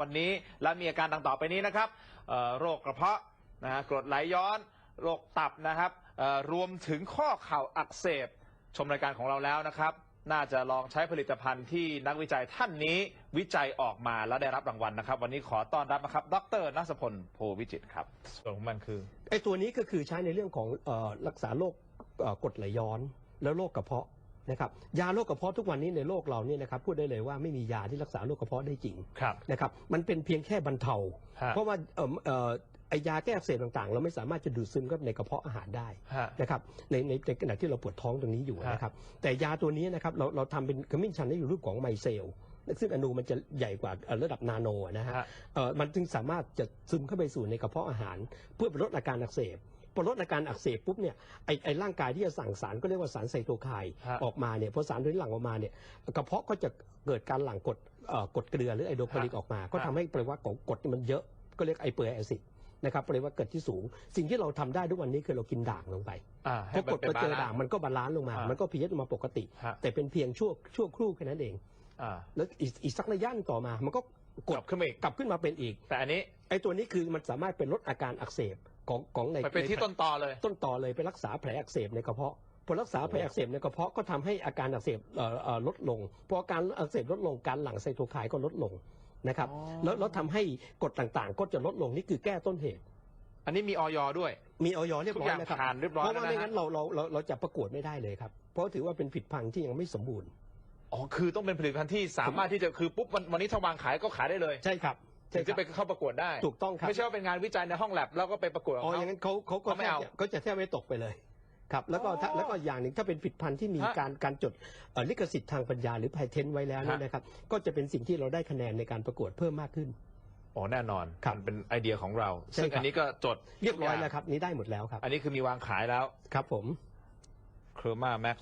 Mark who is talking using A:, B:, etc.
A: วันนี้และมีอาการดังต่อไปนี้นะครับเอ่อโรคกระเพาะนะฮะกรดไหลย้อน โรคตับนะครับเอ่อรวมถึงข้อเข่าอักเสบ ชมรายการของเราแล้วนะครับ น่าจะลองใช้ผลิตภัณฑ์ที่นักวิจัยท่านนี้วิจัยออกมาแล้วได้รับรางวัลนะครับ วันนี้ขอต้อนรับนะครับ ดรนัสพลโพวิจิตรครับส่วนของมันคือ
B: ไอ้ตัวนี้ก็คือใช้ในเรื่องของเอ่อรักษาโรคเอ่อกรดไหลย้อน แล้วโรคกระเพาะ นะครับยาโรคกระเพาะทุกวันนี้ในโลกเราเนี่ยนะครับพูดได้เลยว่าไม่มียาที่รักษาโรคกระเพาะได้จริง
A: ครับ
B: นะครับมันเป็นเพียงแค่บรรเทา
A: ฮะ
B: เพราะว่าเอ่อเอ่อไอยาแก้อักเสบต่างๆ เราไม่สามารถจะดูดซึมเข้าไปในกระเพาะอาหารได้
A: ฮะ
B: นะครับในในในขณะที่เราปวดท้องตรงนี้อยู่
A: ฮะ
B: นะครับแต่ยาตัวนี้นะครับเราเราทำเป็นขมิ้นชันให้อยู่รูปของไมเซล ซึ่งอนูมันจะใหญ่กว่าเอ่อระดับนาโนนะฮะ
A: ฮะ
B: เอ่อมันจึงสามารถจะซึมเข้าไปสู่ในกระเพาะอาหาร เพื่อไปลดอาการอักเสบพอลดอาการอักเสบปุ๊บเนี่ยไอไอร่างกายที่จะสั่งสารก็เรียกว่าสารไซโตไคน์
A: ฮะ
B: ออกมาเนี่ยพอสารตัวนี้หลั่งออกมาเนี่ยกระเพาะก็จะเกิดการหลั่งกรดเอ่อกรดเกลือหรือไอโดปานิกออกมา ก็ทำให้ปริมาณของกรดมันเยอะก็เรียกไอเปอร์แอซิดนะครับปริมาณเกิดที่สูง สิ่งที่เราทำได้ทุกวันนี้คือเรากินด่างลงไป
A: อ่า
B: พอกดไปเจอ
A: ป็นบลนซ์
B: ด่างมันก็บาลานซ์ลงมา
A: อ่ามั
B: มันก็พีเอชมาปกติ
A: ฮะ
B: แต่เป็นเพียงชั่วชั่วครู่แค่นั้นเอง
A: อ่า
B: แล้วอีกอีกสักระยะหนึ่งต่อมา มันก็ก
A: ก
B: ด
A: ดขึ้นมาอีก
B: กลับขึ้นมาเป็นอีก
A: แต่อันนี้
B: ไอ้ตัวนี้คือมันสามารถเป็นลดอาการอักเสบของของใน
A: ไปเป็นที่
B: ใต้
A: นตอเลย
B: ต้นต่อเลยไปรักษาแผลอักเสบในกระเพาะพอรักษาแผลอักเสบในกระเพาะก็ทำให้อาการอักเสบเอ่อเอ่อลดลงพออาการอักเสบลดลงการหลั่งไซโตไคน์ก็ลดลงนะครับ
A: อ๋อ
B: แล้วแล้วทำให้กรดต่างๆ ก็จะลดลงนี่คือแก้ต้นเหตุ
A: อันนี้มีออยด้วย
B: มีออยเรียบร้อย
A: ทุกอย่าง
B: นะครับ
A: ผ่านเรียบร้อย
B: เพราะ
A: แล้ว
B: ว่า
A: นะ
B: ไม่งั้นเราเราเราเราจะประกวดไม่ได้เลยครับ เพราะถือว่าเป็นผิดพังที่ยังไม่สมบูรณ์
A: อ๋อคือต้องเป็นผลิตภัณฑ์ที่สามารถที่จะคือปุ๊บวันวันนี้ถ้าวางขายก็ขายได้เลย
B: ใช่ครับ
A: ถึ
B: ใช่
A: ง
B: ค
A: จะ
B: รับ
A: ไปเข้าประกวดได้
B: ถูกต้องครับ
A: ไม่ใช่ว่าเป็นงานวิจัยในห้องแลบแล้วก็ไปประกวดกับ
B: อ๋อ
A: เขา
B: อย่างนั้นเขาเขาก็
A: เขาไม่เอา
B: แทบจะก็จะแทบไม่ตกไปเลยครับแล้วก็ถ้า
A: อ๋อ
B: แล้วก็อย่างหนึ่งถ้าเป็นผลิดพันธุ์ที่มี
A: ฮะ
B: การการจดเอ่อลิขสิทธิ์ทางปัญญาหรือ p พเทนไว้แล้วเนี่ย
A: ฮะ
B: นะครับ ก็จะเป็นสิ่งที่เราได้คะแนนในการประกวดเพิ่มมากขึ้น
A: อ๋อแน่นอน
B: ครับ
A: มันเป็นไอเดียของเรา
B: ใช่
A: ซึ่ง
B: ครับ
A: อันนี้ก็จด
B: เรียบร้อยแล้วครับนี้ได้หมดแล้วครับ
A: อันนี้คือมีวางขายแล้ว
B: ครับผม
A: c h r o m a Max